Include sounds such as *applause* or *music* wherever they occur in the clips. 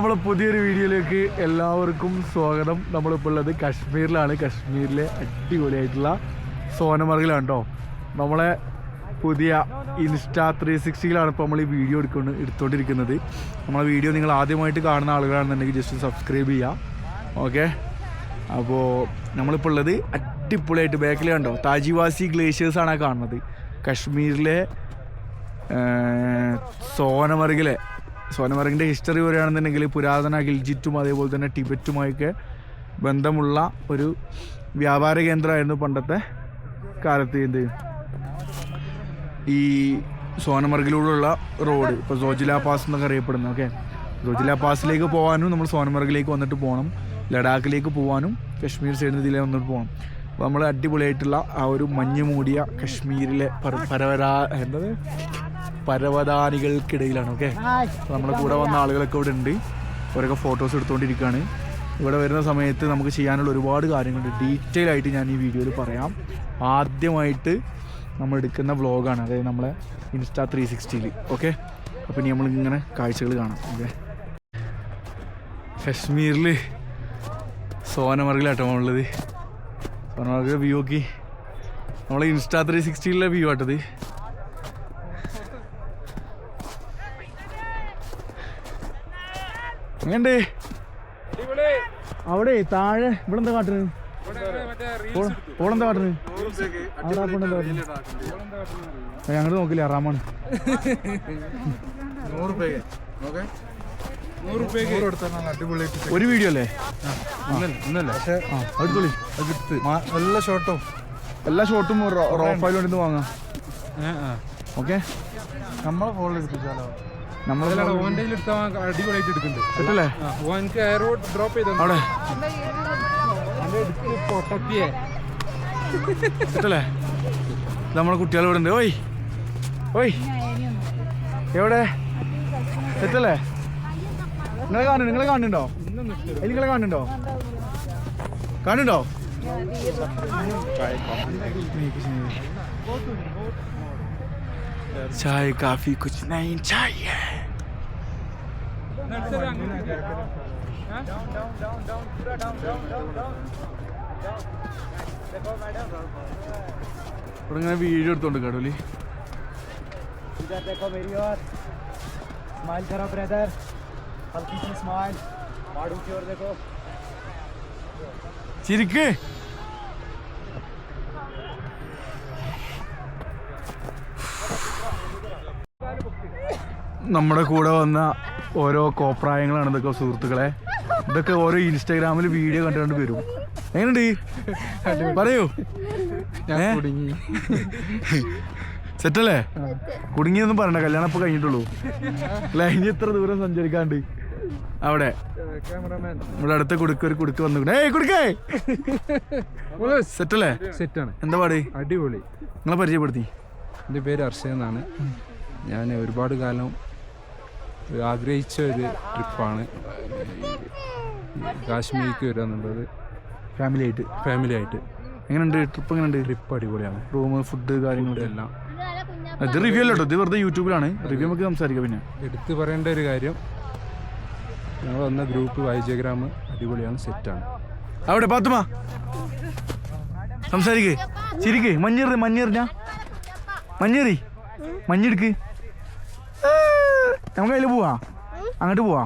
നമ്മളെ പുതിയൊരു വീഡിയോയിലേക്ക് എല്ലാവർക്കും സ്വാഗതം. നമ്മളിപ്പോൾ ഉള്ളത് കശ്മീരിലാണ്. കശ്മീരിലെ അടിപൊളിയായിട്ടുള്ള സോനമർഗിലാണ് കേട്ടോ നമ്മളെ പുതിയ ഇൻസ്റ്റാ ത്രീ സിക്സ്റ്റിയിലാണ് ഇപ്പോൾ നമ്മൾ ഈ വീഡിയോ എടുക്കൊണ്ട് എടുത്തുകൊണ്ടിരിക്കുന്നത് നമ്മളെ വീഡിയോ നിങ്ങൾ ആദ്യമായിട്ട് കാണുന്ന ആളുകളാണെന്നുണ്ടെങ്കിൽ ജസ്റ്റ് സബ്സ്ക്രൈബ് ചെയ്യുക ഓക്കെ? അപ്പോൾ നമ്മളിപ്പോൾ ഉള്ളത് അടിപൊളിയായിട്ട് ബാക്കിൽ കണ്ടോ? താജിവാസി ഗ്ലേഷ്യേഴ്സാണ് കാണുന്നത്. കാശ്മീരിലെ സോനമർഗിലെ സോനമർഗിന്റെ ഹിസ്റ്ററി പറയുകയാണെന്നുണ്ടെങ്കിൽ പുരാതന ഗിൽജിറ്റും അതേപോലെ തന്നെ ടിബറ്റുമായൊക്കെ ബന്ധമുള്ള ഒരു വ്യാപാര കേന്ദ്രമായിരുന്നു പണ്ടത്തെ കാലത്ത് എന്ത്? ഈ സോനമർഗിലൂടെയുള്ള റോഡ് ഇപ്പോൾ സോജില പാസ് എന്നൊക്കെ അറിയപ്പെടുന്നു ഓക്കെ? സോജില പാസിലേക്ക് പോകാനും നമ്മൾ സോനമർഗിലേക്ക് വന്നിട്ട് പോകണം ലഡാക്കിലേക്ക് പോകാനും കശ്മീർ സൈഡിൽ നിന്ന് ഇതിലേ വന്നിട്ട് പോകണം. അപ്പോൾ നമ്മൾ അടിപൊളിയായിട്ടുള്ള ആ ഒരു മഞ്ഞ് മൂടിയ കശ്മീരിലെ പര- പരവരാ എന്തത് പരവതാനികൾക്കിടയിലാണ് ഓക്കെ നമ്മുടെ കൂടെ വന്ന ആളുകളൊക്കെ ഇവിടെ ഉണ്ട്. അവരൊക്കെ ഫോട്ടോസ് എടുത്തുകൊണ്ടിരിക്കുകയാണ് ഇവിടെ വരുന്ന സമയത്ത് നമുക്ക് ചെയ്യാനുള്ള ഒരുപാട് കാര്യങ്ങളുണ്ട്. ഡീറ്റെയിൽ ആയിട്ട് ഞാൻ ഈ വീഡിയോയിൽ പറയാം. ആദ്യമായിട്ട് നമ്മൾ എടുക്കുന്ന വ്ളോഗാണ് അതായത് നമ്മളെ ഇൻസ്റ്റാ ത്രീ സിക്സ്റ്റിയിൽ ഓക്കെ അപ്പോൾ ഇനി നമ്മൾ ഇങ്ങനെ കാഴ്ചകൾ കാണാം ഓക്കെ കശ്മീരിൽ സോനമർഗിലാട്ടോ നമ്മളത്. സോനമർഗിലെ വ്യൂ നോക്കി. നമ്മളെ ഇൻസ്റ്റാ ത്രീ സിക്സ്റ്റിയിലെ വ്യൂ ആട്ടത്. എങ്ങണ്ട് അവിടെ താഴെ ഇവിടെ എന്താ കാട്ടുന്നത് ഓളെന്താ അവിടെ ഞങ്ങൾ നോക്കില്ല റാമാണ് ഒരു വീഡിയോ അല്ലേ? അടിപൊളി. നല്ല ഷോട്ടോ എല്ലാ ഷോട്ടും റോ ഫയൽ വേണ്ടി വാങ്ങാം. ഓക്കെ? നമ്മളെ ഫോണിൽ എടുപ്പിച്ചാലോ? അടിപൊളിയായിട്ട് എടുക്കുന്നുണ്ട്. എയർപോർട്ട് ഡ്രോപ്പ് നമ്മളെ കുട്ടികൾ ഇവിടെ ഉണ്ട്. ഓയ്. ഓയ്. എവിടെ? എത്തല്ലേ നിങ്ങളെ കാണു നിങ്ങളെ കാണുന്നുണ്ടോ? നിങ്ങളെ കാണുന്നുണ്ടോ? കാണുന്നുണ്ടോ? ചായ കാഫി കുച്ച് നൈൻ ചായ ഇവിടെ ഇങ്ങനെ വീഡിയോ എടുത്തോണ്ട് കേടോലി इधर देखो मेरी ओर स्माइल करो ब्रदर हल्की सी स्माइल माड़ू की ओर देखो ചിരിക്ക് നമ്മുടെ കൂടെ വന്ന ഓരോ കോപ്രായങ്ങളാണ് ഇതൊക്കെ സുഹൃത്തുക്കളെ. ഇതൊക്കെ ഓരോ ഇൻസ്റ്റാഗ്രാമിൽ വീഡിയോ കണ്ടുകൊണ്ട് വരും. എങ്ങനെയുണ്ട്? പറയൂ. സെറ്റല്ലേ? കുടുങ്ങിയൊന്നും പറയണ്ട കല്യാണം ഇപ്പൊ കഴിഞ്ഞിട്ടുള്ളൂ. അല്ല? ഇനി എത്ര ദൂരം സഞ്ചരിക്കാണ്ട്? അവിടെ. ഇവിടെ അടുത്ത കുടുക്ക് ഒരു കുടുക്ക് വന്നു. ഏയ് കുടുക്കേ! സെറ്റല്ലേ? സെറ്റാണ്. എന്താ പാട്? അടിപൊളി. നിങ്ങളെ പരിചയപ്പെടുത്തി. എന്റെ പേര് അർഷ എന്നാണ് ഞാൻ ഒരുപാട് കാലം ആഗ്രഹിച്ച ഒരു ട്രിപ്പാണ്. കാശ്മീരിക്ക് വരിക എന്നുള്ളത്. ഫാമിലി ആയിട്ട്. ഫാമിലി ആയിട്ട്. എങ്ങനെയുണ്ട്? ട്രിപ്പ് എങ്ങനെയുണ്ട്? ട്രിപ്പ് അടിപൊളിയാണ്. റൂം ഫുഡ് കാര്യങ്ങളും എല്ലാം. ഇത് റിവ്യൂ അല്ലോ ഇത് വെറുതെ യൂട്യൂബിലാണ്. റിവ്യൂ നമുക്ക് സംസാരിക്കാം പിന്നെ. എടുത്തു പറയേണ്ട ഒരു കാര്യം. ഞങ്ങൾ വന്ന ഗ്രൂപ്പ് വൈജഗ്രാം അടിപൊളിയാണ് സെറ്റാണ് അവിടെ പാത്തുമ സംസാരിക്കേ. ചിരിക്ക്. മഞ്ഞേറി മഞ്ഞെറിഞ്ഞ മഞ്ഞേറി മഞ്ഞെടുക്ക് ഏ, നമുക്ക് അതിൽ പോവാ. അങ്ങോട്ട് പോവാ.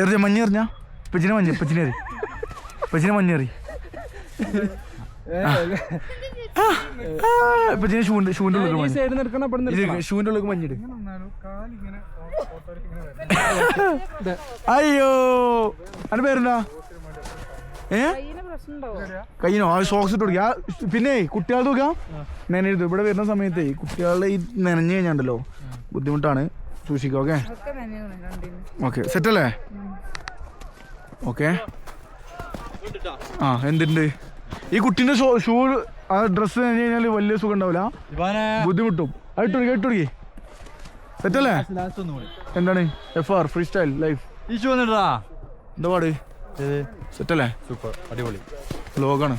എറിഞ്ഞ മഞ്ഞ് എറിഞ്ഞ? പച്ചിനെ മഞ്ഞ് മഞ്ഞ ഇപ്പച്ചിനെ എറി. ഇപ്പച്ചിനെ മഞ്ഞെറി ഇപ്പച്ചിനെ ഷൂണ്ട് ഷൂന്റെ ഉള്ളിൽ മഞ്ഞ. ഷൂന്റെ ഉള്ളിൽ മഞ്ഞിട് അയ്യോ അതിന്റെ പേരെന്താ? ഏ? കയ്യിനോ ആ സോക്സ് ഇട്ട് കൊടുക്കുക പിന്നെ കുട്ടികളുടെ നോക്കാം നനരുത് ഇവിടെ വരുന്ന സമയത്ത് കുട്ടികളുടെ ഈ നനഞ്ഞു കഴിഞ്ഞാണ്ടല്ലോ. ബുദ്ധിമുട്ടാണ്. സൂക്ഷിക്കുക ഓക്കെ? ഓക്കെ സെറ്റല്ലേ? ഓക്കെ. ആ എന്തുണ്ട്? ഈ കുട്ടീന്റെ ഷൂ ഷൂ ആ ഡ്രസ്സ് കഴിഞ്ഞ് കഴിഞ്ഞാൽ വലിയ സുഖം ഉണ്ടാവില്ല. ബുദ്ധിമുട്ടും. ഇട്ടുകൊടുക്കുക സെറ്റ് സെറ്റല്ലേ? എന്താണ്? F R free style life ഈശു വന്നിട്ടാ എന്താ പാട്? സെറ്റല്ലേ? സൂപ്പർ അടിപൊളി. ലോകാണ്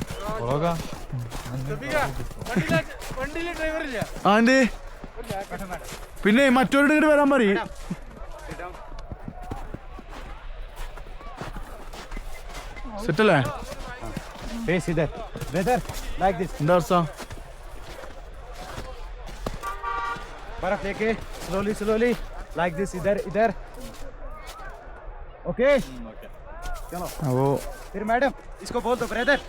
ആ എന്തേ? പിന്നെ മറ്റൊരു ഇങ്ങോട്ട് വരാൻ പറയും സെറ്റല്ലേ Face either. Brother, like this. Under sir. बर्फ लेके slowly slowly like this इधर इधर ओके चलो वो फिर मैडम इसको बोल दो ब्रदर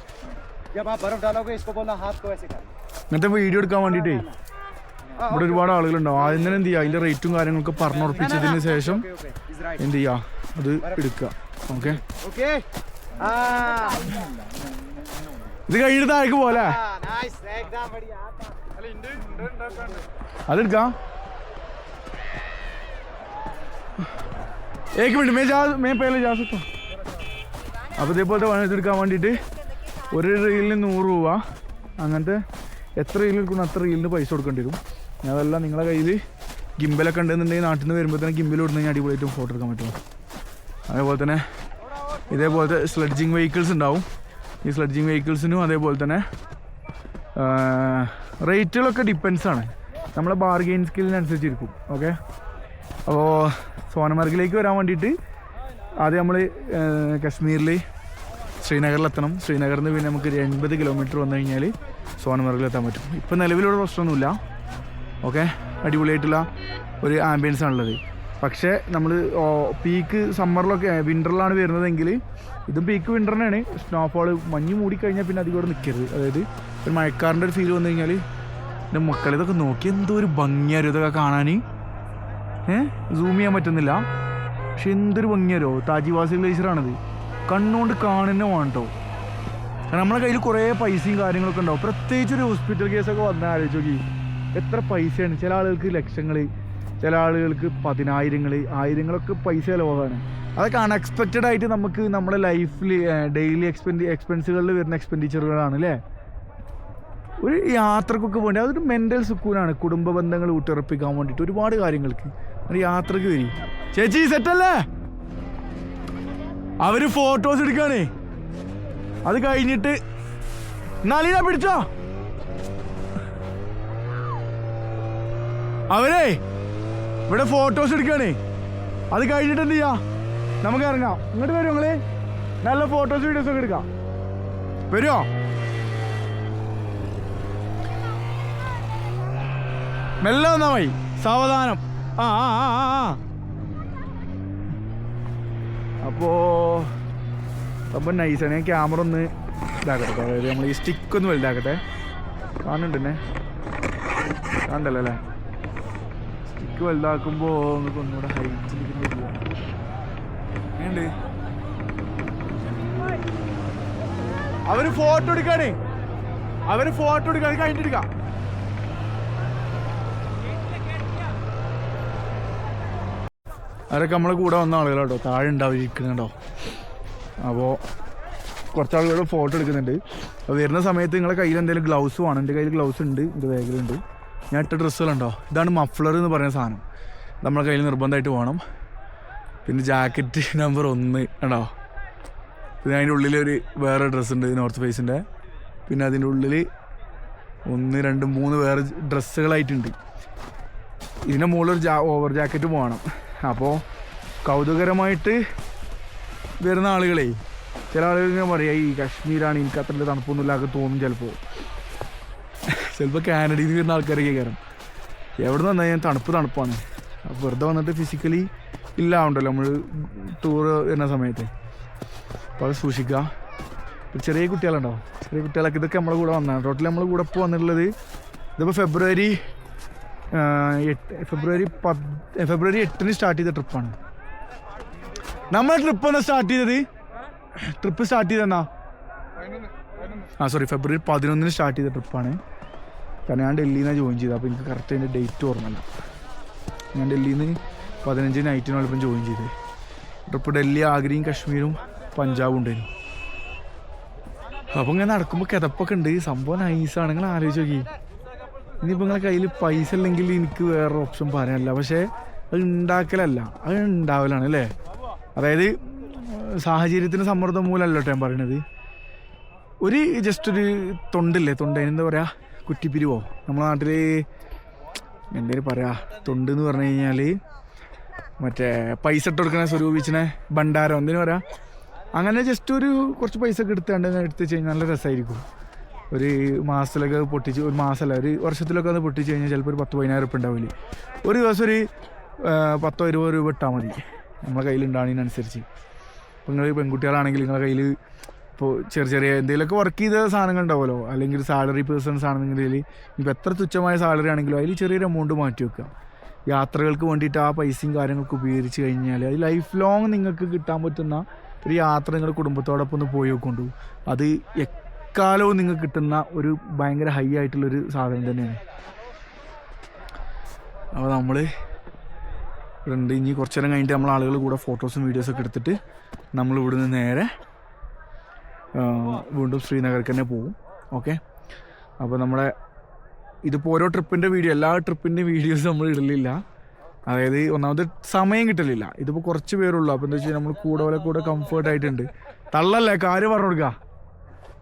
जब आप बर्फ डालोगे इसको बोलना हाथ को ऐसे करना मतलब वीडियो എടുക്കാൻ വേണ്ടിട്ടേ ഇവിടെ ഒരുപാട് ആളുകളുണ്ടാവും. ആ തന്നെ എന്ത് ചെയ്യുക അതിന്റെ റേറ്റും കാര്യങ്ങളൊക്കെ പറഞ്ഞുറപ്പിച്ചതിന് ശേഷം എന്ത് ചെയ്യാ? അത് എടുക്കുക. ഓക്കെ? ഇത് കഴിഞ്ഞിട്ട് താഴേക്ക് പോലെ അതെടുക്കാം ഏക്ക് മിനിറ്റ് മേ ജാ മേ പേല ജാസ് അപ്പൊ അപ്പോൾ ഇതേപോലത്തെ എടുക്കാൻ വേണ്ടിട്ട് ഒരു റീലിന് നൂറ് രൂപ. അങ്ങനത്തെ എത്ര റീൽ എടുക്കണം അത്ര റീലിന് പൈസ കൊടുക്കേണ്ടി വരും. അതെല്ലാം നിങ്ങളെ കയ്യിൽ ഗിംബലൊക്കെ ഉണ്ടെന്നുണ്ടെങ്കിൽ നാട്ടിൽ നിന്ന് വരുമ്പോൾ തന്നെ ഗിംബൽ ഇടുന്ന അടിപൊളിയായിട്ടും ഫോട്ടോ എടുക്കാൻ പറ്റും. അതേപോലെ തന്നെ ഇതേപോലത്തെ സ്ലഡ്ജിങ് വെഹിക്കിൾസ് ഉണ്ടാവും. ഈ സ്ലഡ്ജിങ് വെഹിക്കിൾസിനും അതേപോലെ തന്നെ റേറ്റുകളൊക്കെ ആണ്. നമ്മളെ ബാർഗെയിൻ സ്കില്ലിനനുസരിച്ചിരിക്കും ഓക്കെ അപ്പോൾ സോനമാർഗിലേക്ക് വരാൻ വേണ്ടിയിട്ട് ആദ്യം നമ്മൾ കശ്മീരിൽ ശ്രീനഗറിലെത്തണം. ശ്രീനഗറിൽ നിന്ന് പിന്നെ നമുക്ക് ഒരു എൺപത് കിലോമീറ്റർ വന്നു കഴിഞ്ഞാൽ സോനമാർഗിലെത്താൻ പറ്റും. ഇപ്പം നിലവിലുള്ള പ്രശ്നമൊന്നുമില്ല. ഓക്കെ? അടിപൊളിയായിട്ടുള്ള ഒരു ആംബിയൻസ് ആണുള്ളത്. പക്ഷേ നമ്മൾ പീക്ക് സമ്മറിലൊക്കെ വിന്ററിലാണ് വരുന്നതെങ്കിൽ ഇതും പീക്ക് വിന്ററിനാണ് സ്നോഫോൾ മഞ്ഞ് മൂടിക്കഴിഞ്ഞാൽ പിന്നെ അധികം നിൽക്കരുത് അതായത് ഒരു മഴക്കാറിന്റെ ഒരു ഫീൽ വന്നു കഴിഞ്ഞാൽ എന്റെ മക്കൾ ഇതൊക്കെ നോക്കി എന്തോ ഒരു ഭംഗിയാരും ഇതൊക്കെ കാണാൻ. ഏഹ് സൂം ചെയ്യാൻ പറ്റുന്നില്ല. പക്ഷെ എന്തൊരു ഭംഗിയാരോ താജിവാസി ഗ്ലേസറാണിത് കണ്ണുകൊണ്ട് കാണുന്നെ വേണം കേട്ടോ കാരണം നമ്മളെ കയ്യിൽ കുറേ പൈസയും കാര്യങ്ങളൊക്കെ ഉണ്ടാവും. പ്രത്യേകിച്ച് ഒരു ഹോസ്പിറ്റൽ കേസൊക്കെ വന്നാൽ ആലോചിച്ച് നോക്കി. എത്ര പൈസയാണ്? ചില ആളുകൾക്ക് ലക്ഷങ്ങൾ ചില ആളുകൾക്ക് പതിനായിരങ്ങൾ ആയിരങ്ങളൊക്കെ പൈസ ചിലവാണ് അതൊക്കെ അൺഎക്സ്പെക്റ്റഡ് ആയിട്ട് നമുക്ക് നമ്മുടെ ലൈഫിൽ ഡെയിലി എക്സ്പെൻഡി എക്സ്പെൻസുകളിൽ വരുന്ന എക്സ്പെൻഡിച്ചറുകളാണ് അല്ലേ ഒരു യാത്രക്കൊക്കെ വേണ്ടി അതൊരു മെന്റൽ സുക്കൂനാണ്. കുടുംബ ബന്ധങ്ങൾ ഊട്ടിറപ്പിക്കാൻ വേണ്ടിയിട്ട് ഒരുപാട് കാര്യങ്ങൾക്ക് ഒരു യാത്രയ്ക്ക് വരി. ചേച്ചി സെറ്റല്ലേ അവർ ഫോട്ടോസ് എടുക്കുകയാണ് അത് കഴിഞ്ഞിട്ട് നളിന പിടിച്ചോ? അവരെ ഇവിടെ ഫോട്ടോസ് എടുക്കുകയാണേ. അത് കഴിഞ്ഞിട്ട് എന്ത് ചെയ്യാ? നമുക്ക് ഇറങ്ങാം. ഇങ്ങോട്ട് വരും നിങ്ങൾ നല്ല ഫോട്ടോസ് വീഡിയോസ് ഒക്കെ എടുക്കാം. വരുമോ മെല്ലെ വന്നാ മതി. സാവധാനം. ആ ആ ആ ആ, അപ്പോ അപ്പം നൈസാണ് ഞാൻ ക്യാമറ ഒന്ന് ഇതാക്കട്ടെ. അതായത് നമ്മൾ ഈ സ്റ്റിക്ക് ഒന്ന് വലുതാക്കട്ടെ. കാണുന്നുണ്ട് കണ്ടല്ലോ അല്ലേ? സ്റ്റിക്ക് വലുതാക്കുമ്പോൾ നമുക്ക് ഒന്നുകൂടെ ഹൈറ്റ് അവർ ഫോട്ടോ എടുക്കാണേ. അവർ ഫോട്ടോ എടുക്കാൻ കഴിഞ്ഞിട്ട് എടുക്കാം. അവരൊക്കെ നമ്മളെ കൂടെ വന്ന ആളുകളാട്ടോ. താഴെ ഉണ്ടാവുന്നുണ്ടോ ഇരിക്കുന്നുണ്ടോ അപ്പോൾ കുറച്ച് ആളുകൾ ഫോട്ടോ എടുക്കുന്നുണ്ട്. അപ്പോൾ വരുന്ന സമയത്ത് നിങ്ങളെ കയ്യിൽ എന്തെങ്കിലും ഗ്ലൗസ് വേണം? എന്റെ കയ്യിൽ ഗ്ലൗസ് ഉണ്ട് എന്റെ ബാഗിലുണ്ട് ഞാൻ ഇട്ട ഡ്രസ്സുകളുണ്ടോ? ഇതാണ് മഫ്ലർ എന്ന് പറയുന്ന സാധനം. നമ്മളെ കയ്യിൽ നിർബന്ധമായിട്ട് വേണം. പിന്നെ ജാക്കറ്റ് നമ്പർ ഒന്ന് ഉണ്ടോ പിന്നെ അതിന്റെ ഉള്ളിൽ ഒരു വേറെ ഡ്രസ്സ് ഉണ്ട് നോർത്ത് ഫേസിന്റെ പിന്നെ അതിന്റെ ഉള്ളിൽ ഒന്ന് രണ്ട് മൂന്ന് വേറെ ഡ്രസ്സുകളായിട്ടുണ്ട്. ഇതിന്റെ മുകളിൽ ജാ ഓവർ ജാക്കറ്റ് വേണം അപ്പോൾ കൗതുകരമായിട്ട് വരുന്ന ആളുകളെ ചില ആളുകൾ ഇങ്ങനെ പറയാം ഈ കാശ്മീരാണ് എനിക്ക് അത്ര തണുപ്പൊന്നുമില്ലാതെ തോന്നും ചിലപ്പോൾ ചിലപ്പോൾ കാനഡയിൽ നിന്ന് വരുന്ന ആൾക്കാരൊക്കെ കയറും. എവിടെ നിന്ന് ഞാൻ തണുപ്പ് തണുപ്പാണ്. അപ്പോൾ വെറുതെ വന്നിട്ട് ഫിസിക്കലി ഇല്ലാവുണ്ടല്ലോ നമ്മൾ ടൂർ വരുന്ന സമയത്ത്. അപ്പോൾ അത് സൂക്ഷിക്കുക ചെറിയ കുട്ടികളുണ്ടോ? ചെറിയ കുട്ടികളൊക്കെ ഇതൊക്കെ നമ്മളെ കൂടെ വന്നതാണ് ടോട്ടലി നമ്മളെ കൂടെ ഇപ്പോൾ വന്നിട്ടുള്ളത് ഇതിപ്പോൾ ഫെബ്രുവരി എട്ട് ഫെബ്രുവരി പത് ഫെബ്രുവരി എട്ടിന് സ്റ്റാർട്ട് ചെയ്ത ട്രിപ്പാണ് നമ്മൾ ട്രിപ്പ് എന്നാ സ്റ്റാർട്ട് ചെയ്തത്? ട്രിപ്പ് സ്റ്റാർട്ട് ചെയ്തെന്നാ ആ സോറി ഫെബ്രുവരി പതിനൊന്നിന് സ്റ്റാർട്ട് ചെയ്ത ട്രിപ്പാണ് കാരണം ഞാൻ ഡൽഹിയിൽ നിന്നാണ് ജോയിൻ ചെയ്തത്. അപ്പോൾ എനിക്ക് കറക്റ്റ് അതിന്റെ ഡേറ്റ് ഓർമ്മയില്ല. ഞാൻ ഡൽഹിയിൽ നിന്ന് പതിനഞ്ച് നൈറ്റിനാണ് ഇപ്പം ജോയിൻ ചെയ്തത് ട്രിപ്പ് ഡൽഹി ആഗ്രയും കാശ്മീരും പഞ്ചാബും ഉണ്ടായിരുന്നു. അപ്പോൾ ഇങ്ങനെ നടക്കുമ്പോൾ കിതപ്പൊക്കെ ഉണ്ട്. സംഭവം നൈസാണ് നിങ്ങൾ ആലോചിച്ച് നോക്കി. ഇനിയിപ്പോൾ നിങ്ങളെ കയ്യിൽ പൈസ ഇല്ലെങ്കിൽ എനിക്ക് വേറെ ഓപ്ഷൻ പറയാനല്ല. പക്ഷേ അത് ഉണ്ടാക്കലല്ല. അത് ഉണ്ടാവലാണ് അല്ലേ? അതായത് സാഹചര്യത്തിന് സമ്മർദ്ദം മൂലമല്ലോട്ടോ ഞാൻ പറയണത്. ഒരു ജസ്റ്റ് ഒരു തൊണ്ടില്ലേ? തൊണ്ട് എന്താ പറയുക കുറ്റിപ്പിരിവോ? നമ്മുടെ നാട്ടിൽ എന്തേലും പറയാ? തൊണ്ട് എന്ന് പറഞ്ഞു കഴിഞ്ഞാൽ മറ്റേ പൈസ ഇട്ട് കൊടുക്കണ സ്വരൂപിച്ചിനെ ഭണ്ഡാരം എന്തിനു പറയാ? അങ്ങനെ ജസ്റ്റ് ഒരു കുറച്ച് പൈസ ഒക്കെ എടുത്താണ്ട് എടുത്ത് വെച്ച് കഴിഞ്ഞാൽ നല്ല രസമായിരിക്കും ഒരു മാസത്തിലൊക്കെ പൊട്ടിച്ച് ഒരു മാസമല്ല ഒരു വർഷത്തിലൊക്കെ അത് പൊട്ടിച്ച് കഴിഞ്ഞാൽ ചിലപ്പോൾ ഒരു പത്ത് പതിനായിരം ഉറുപ്പ് ഉണ്ടാവില്ലേ? ഒരു ദിവസം ഒരു പത്തോ ഇരുപതോ രൂപ ഇട്ടാൽ മതി. നമ്മളെ കയ്യിലുണ്ടാകുന്നതിനനുസരിച്ച് ഇപ്പോൾ നിങ്ങൾ പെൺകുട്ടികളാണെങ്കിൽ നിങ്ങളുടെ കയ്യിൽ ഇപ്പോൾ ചെറിയ ചെറിയ എന്തെങ്കിലുമൊക്കെ വർക്ക് ചെയ്ത സാധനങ്ങൾ ഉണ്ടാവുമല്ലോ അല്ലെങ്കിൽ സാലറി പേഴ്സൺസ് ആണെന്നുണ്ടെങ്കിൽ ഇപ്പോൾ എത്ര തുച്ഛമായ സാലറി ആണെങ്കിലും അതിൽ ചെറിയൊരു എമൗണ്ട് മാറ്റി വെക്കുക. യാത്രകൾക്ക് വേണ്ടിയിട്ട് ആ പൈസയും കാര്യങ്ങളൊക്കെ ഉപയോഗിച്ച് കഴിഞ്ഞാൽ അത് ലൈഫ് ലോങ് നിങ്ങൾക്ക് കിട്ടാൻ പറ്റുന്ന ഒരു യാത്ര നിങ്ങളുടെ കുടുംബത്തോടൊപ്പം ഒന്ന് പോയി കൊണ്ടു അത് എക്കാലവും നിങ്ങൾക്ക് കിട്ടുന്ന ഒരു ഭയങ്കര ഹൈ ആയിട്ടുള്ളൊരു സാധനം തന്നെയാണ്. അപ്പോൾ നമ്മൾ ഉണ്ട് ഇനി കുറച്ച് നേരം കഴിഞ്ഞിട്ട് നമ്മൾ ആളുകൾ കൂടെ ഫോട്ടോസും വീഡിയോസൊക്കെ എടുത്തിട്ട് നമ്മൾ ഇവിടുന്ന് നേരെ വീണ്ടും ശ്രീനഗർക്ക് തന്നെ പോകും ഓക്കെ അപ്പോൾ നമ്മുടെ ഇതിപ്പോൾ ഓരോ ട്രിപ്പിന്റെ വീഡിയോ എല്ലാ ട്രിപ്പിന്റെ വീഡിയോസ് നമ്മൾ ഇടലില്ല. അതായത് ഒന്നാമത് സമയം കിട്ടലില്ല. ഇതിപ്പോൾ കുറച്ച് പേരുള്ളൂ. അപ്പോൾ എന്താ വെച്ചാൽ നമ്മൾ കൂടെ പോലെ കൂടെ കംഫർട്ടായിട്ടുണ്ട് തള്ളല്ലേ? കാര്യം പറഞ്ഞു കൊടുക്കുക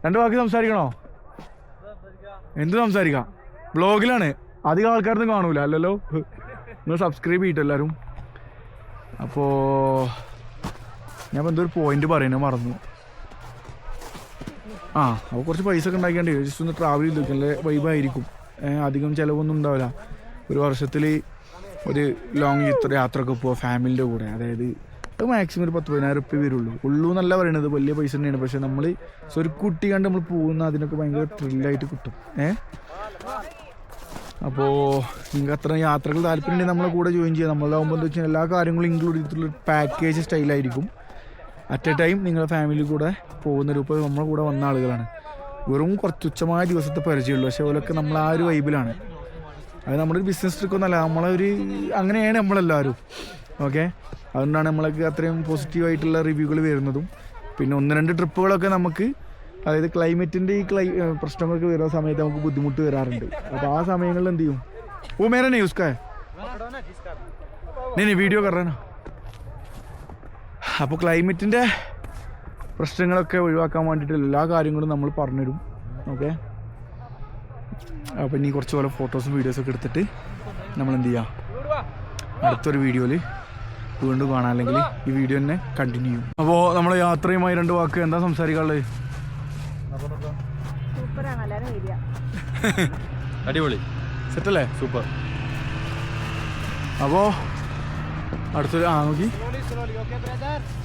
രണ്ട് വാക്ക് സംസാരിക്കണോ? എന്ത് സംസാരിക്കാം? ബ്ലോഗിലാണ് അധികം ആൾക്കാരൊന്നും കാണൂല അല്ലല്ലോ? നിങ്ങൾ സബ്സ്ക്രൈബ് ചെയ്തിട്ട് എല്ലാവരും അപ്പോൾ ഞാൻ എന്തോ ഒരു പോയിന്റ് പറയുന്നത് മറന്നു. ആ അപ്പോൾ കുറച്ച് പൈസ ഒക്കെ ഉണ്ടാക്കിയാണ്ട് ജസ്റ്റ് ഒന്ന് ട്രാവൽ ചെയ്ത് നല്ല വൈബായിരിക്കും അധികം ചിലവൊന്നും ഉണ്ടാവില്ല. ഒരു വർഷത്തിൽ ഒരു ലോങ് ഇത്ര യാത്രയൊക്കെ പോവുക ഫാമിലിന്റെ കൂടെ. അതായത് അത് മാക്സിമം ഒരു പത്ത് പതിനായിരം റുപ്യ വരുള്ളൂ. ഉള്ളൂ എന്നല്ല പറയണത് വലിയ പൈസ തന്നെയാണ്. പക്ഷെ നമ്മൾ ഒരു കുട്ടി കണ്ട് നമ്മൾ പോകുന്ന അതിനൊക്കെ ഭയങ്കര ത്രില്ലായിട്ട് കിട്ടും. ഏ? അപ്പോൾ നിങ്ങൾക്ക് അത്ര യാത്രകൾ താല്പര്യമുണ്ടെങ്കിൽ നമ്മളെ കൂടെ ജോയിൻ ചെയ്യാം. നമ്മളാകുമ്പോൾ എന്താ വെച്ചാൽ എല്ലാ കാര്യങ്ങളും ഇൻക്ലൂഡ് ചെയ്തിട്ടുള്ള പാക്കേജ് സ്റ്റൈലായിരിക്കും അറ്റ് എ ടൈം നിങ്ങളുടെ ഫാമിലി കൂടെ പോകുന്ന ഇപ്പോൾ നമ്മളെ കൂടെ വന്ന ആളുകളാണ് വെറും കുറച്ച് തുച്ഛമായ ദിവസത്തെ പരിചയമുള്ളൂ പക്ഷേ ഓലൊക്കെ നമ്മൾ ആ ഒരു വൈബിലാണ് അത് നമ്മുടെ ഒരു ബിസിനസ് ട്രിക്കൊന്നല്ല നമ്മളെ ഒരു അങ്ങനെയാണ് നമ്മളെല്ലാവരും ഓക്കെ അതുകൊണ്ടാണ് നമ്മളൊക്കെ അത്രയും പോസിറ്റീവായിട്ടുള്ള റിവ്യൂകൾ വരുന്നതും പിന്നെ ഒന്ന് രണ്ട് ട്രിപ്പുകളൊക്കെ നമുക്ക് അതായത് ക്ലൈമറ്റിൻ്റെ ഈ ക്ലൈ ഏഹ് പ്രശ്നങ്ങളൊക്കെ വരുന്ന സമയത്ത് നമുക്ക് ബുദ്ധിമുട്ട് വരാറുണ്ട് അപ്പോൾ ആ സമയങ്ങളിൽ എന്ത് ചെയ്യും ഓ മേരെ नहीं उसका है नहीं नहीं वीडियो कर रहा है ना അപ്പോൾ ക്ലൈമറ്റിന്റെ പ്രശ്നങ്ങളൊക്കെ ഒഴിവാക്കാൻ വേണ്ടിയിട്ട് എല്ലാ കാര്യങ്ങളും നമ്മൾ പറഞ്ഞുതരും. ഓക്കെ? അപ്പോൾ ഇനി കുറച്ച് പോലെ ഫോട്ടോസും വീഡിയോസൊക്കെ എടുത്തിട്ട് നമ്മൾ എന്ത് ചെയ്യാം? അടുത്തൊരു വീഡിയോയിൽ വീണ്ടും കാണാം. അല്ലെങ്കിൽ ഈ വീഡിയോ തന്നെ കണ്ടിന്യൂ ചെയ്യും. അപ്പോൾ നമ്മൾ യാത്രയുമായി രണ്ട് വാക്ക് എന്താ സംസാരിക്കാനുള്ളത് *laughs* അടിപൊളി. സെറ്റല്ലേ? സൂപ്പർ. അപ്പോൾ അടുത്തൊരു ആ നോക്കി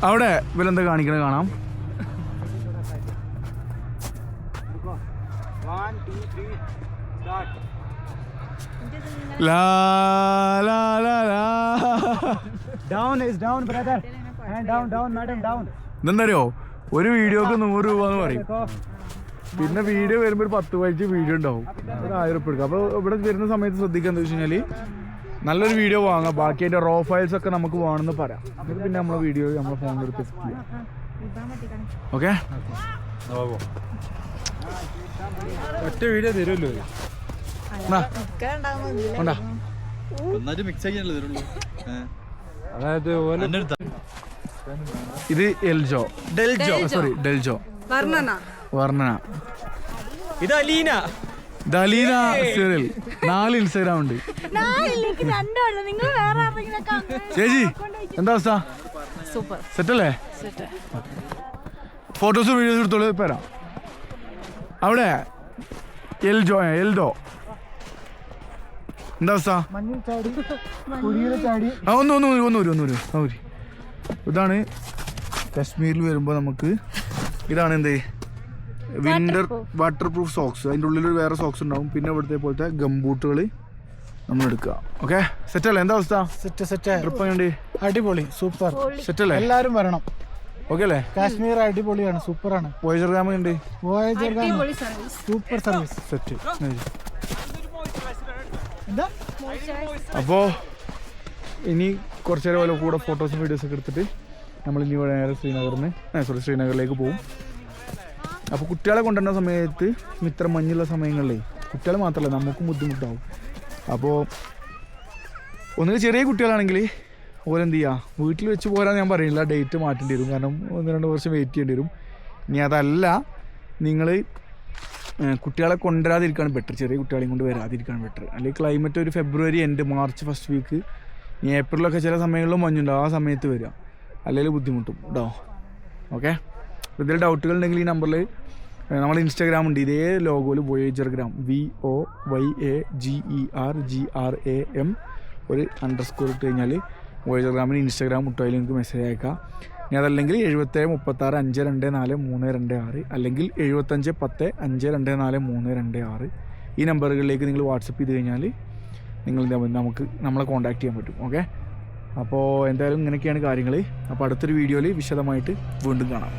അവിടെ വിലന്ത കാണിക്കണ കാണാം. ലാ ലാ ലാ ലാ Down is down, brother. Down down madam down down. ഇതെന്തറിയോ ഒരു വീഡിയോക്ക് നൂറ് രൂപ എന്ന് പറയും പിന്നെ വീഡിയോ വരുമ്പോൾ ഒരു പത്ത് പതിനഞ്ച് വീഡിയോ ഉണ്ടാവും ഒരു ആയിരം ഉറുപ്പ് എടുക്കും അപ്പോൾ ഇവിടെ വരുന്ന സമയത്ത് ശ്രദ്ധിക്കുക എന്താ വെച്ച് കഴിഞ്ഞാൽ നല്ലൊരു വീഡിയോ വാങ്ങാം. ബാക്കി അതിന്റെ റോ ഫയൽസ് ഒക്കെ നമുക്ക് വേണമെന്ന് പറയാം. എന്നിട്ട് പിന്നെ നമ്മളെ വീഡിയോ നമ്മളെ ഫോണിൽ എടുത്ത് ഓക്കെ ഒറ്റ വീഡിയോ തരുമല്ലോ അതായത് ഇത് എൽജോ. ഡെൽജോ. സോറി ഡെൽജോ. വർണന. ഇത് അലീന. ദലീന സിറിൽ നാല് ഇൻസ്റ്റാഗ്രാം ഉണ്ട്. ചേച്ചി എന്താ അവസ്ഥ? സൂപ്പർ. സെറ്റല്ലേ? ഫോട്ടോസ് വീഡിയോസ് എടുത്തോളൂ ഇപ്പം വരാം. അവിടെ എൽജോ എൽഡോ എന്താ അവസ്ഥ? ആ ഒന്ന് ഒന്ന് ഒന്ന് വരും ഒന്ന് വരും ഇതാണ് കശ്മീരിൽ വരുമ്പോൾ നമുക്ക്. ഇതാണ് എന്ത്? വിന്റർ വാട്ടർ പ്രൂഫ് സോക്സ് അതിന്റെ ഉള്ളിൽ വേറെ സോക്സ് ഉണ്ടാവും. പിന്നെ ഇവിടുത്തെ പോലത്തെ ഗംബൂട്ടുകൾ നമ്മൾ എടുക്കുക. ഓക്കെ സെറ്റ് അല്ലേ? എന്താ അവസ്ഥ? സെറ്റ് സെറ്റ് ട്രിപ്പ് എങ്ങനെ അടിപൊളി. സൂപ്പർ സെറ്റ് അല്ലേ? എല്ലാവരും വരണം. ഓക്കെ അല്ലേ? കാശ്മീർ അടിപൊളിയാണ്. സൂപ്പറാണ് വോയിസർ ഗ്രാമ ഉണ്ട്. വോയേജർ അടിപൊളി സർവീസ് സൂപ്പർ സർവീസ് സെറ്റ് എന്താ? അപ്പോൾ ഇനി കുറച്ചേരം പോലെ കൂടെ ഫോട്ടോസും വീഡിയോസൊക്കെ എടുത്തിട്ട് നമ്മൾ ഇനി ഇവിടെ നേരെ ശ്രീനഗറിന് സോറി ശ്രീനഗറിലേക്ക് പോകും അപ്പോൾ കുട്ടികളെ കൊണ്ടുവരുന്ന സമയത്ത് ഇത്ര മഞ്ഞുള്ള സമയങ്ങളിലേ കുട്ടികൾ മാത്രമല്ല നമുക്കും ബുദ്ധിമുട്ടാവും. അപ്പോൾ ഒന്നുകിൽ ചെറിയ കുട്ടികളാണെങ്കിൽ ഓരെന്ത് ചെയ്യുക വീട്ടിൽ വെച്ച് പോരാൻ ഞാൻ പറയുന്നില്ല ഡേറ്റ് മാറ്റേണ്ടി വരും. കാരണം ഒന്ന് രണ്ട് വർഷം വെയിറ്റ് ചെയ്യേണ്ടി വരും. ഇനി അതല്ല നിങ്ങൾ കുട്ടികളെ കൊണ്ടുവരാതിരിക്കാണ് ബെറ്റർ ചെറിയ കുട്ടികളെയും കൊണ്ട് വരാതിരിക്കാണ് ബെറ്റർ അല്ലെങ്കിൽ ക്ലൈമറ്റ് ഒരു February end March first week ഏപ്രിലൊക്കെ ചില സമയങ്ങളിലും മഞ്ഞുണ്ടാവും. ആ സമയത്ത് വരിക അല്ലെങ്കിൽ ബുദ്ധിമുട്ടും. കേട്ടോ ഓക്കെ ഇതിൽ ഡൗട്ടുകൾ ഉണ്ടെങ്കിൽ ഈ നമ്പറിൽ നമ്മൾ ഇൻസ്റ്റാഗ്രാം ഉണ്ട്. ഇതേ ലോഗോയിൽ voyager gram V O Y A G E R G R A M ഒരു അണ്ടർസ്കോർ ഇട്ട് കഴിഞ്ഞാൽ വോയേജർ ഗ്രാമിന് ഇൻസ്റ്റാഗ്രാം മുട്ടായി നിങ്ങൾക്ക് മെസ്സേജ് അയക്കാം. ഇനി അതല്ലെങ്കിൽ എഴുപത്തേഴ് മുപ്പത്താറ് അഞ്ച് രണ്ട് നാല് മൂന്ന് രണ്ട് ആറ് അല്ലെങ്കിൽ എഴുപത്തഞ്ച് പത്ത് അഞ്ച് രണ്ട് നാല് മൂന്ന് രണ്ട് ആറ്. ഈ നമ്പറുകളിലേക്ക് നിങ്ങൾ വാട്സപ്പ് ചെയ്ത് കഴിഞ്ഞാൽ നിങ്ങൾ നമുക്ക് നമ്മളെ കോൺടാക്ട് ചെയ്യാൻ പറ്റും. ഓക്കെ അപ്പോൾ എന്തായാലും ഇങ്ങനെയൊക്കെയാണ് കാര്യങ്ങൾ അപ്പോൾ അടുത്തൊരു വീഡിയോയിൽ വിശദമായിട്ട് വീണ്ടും കാണാം.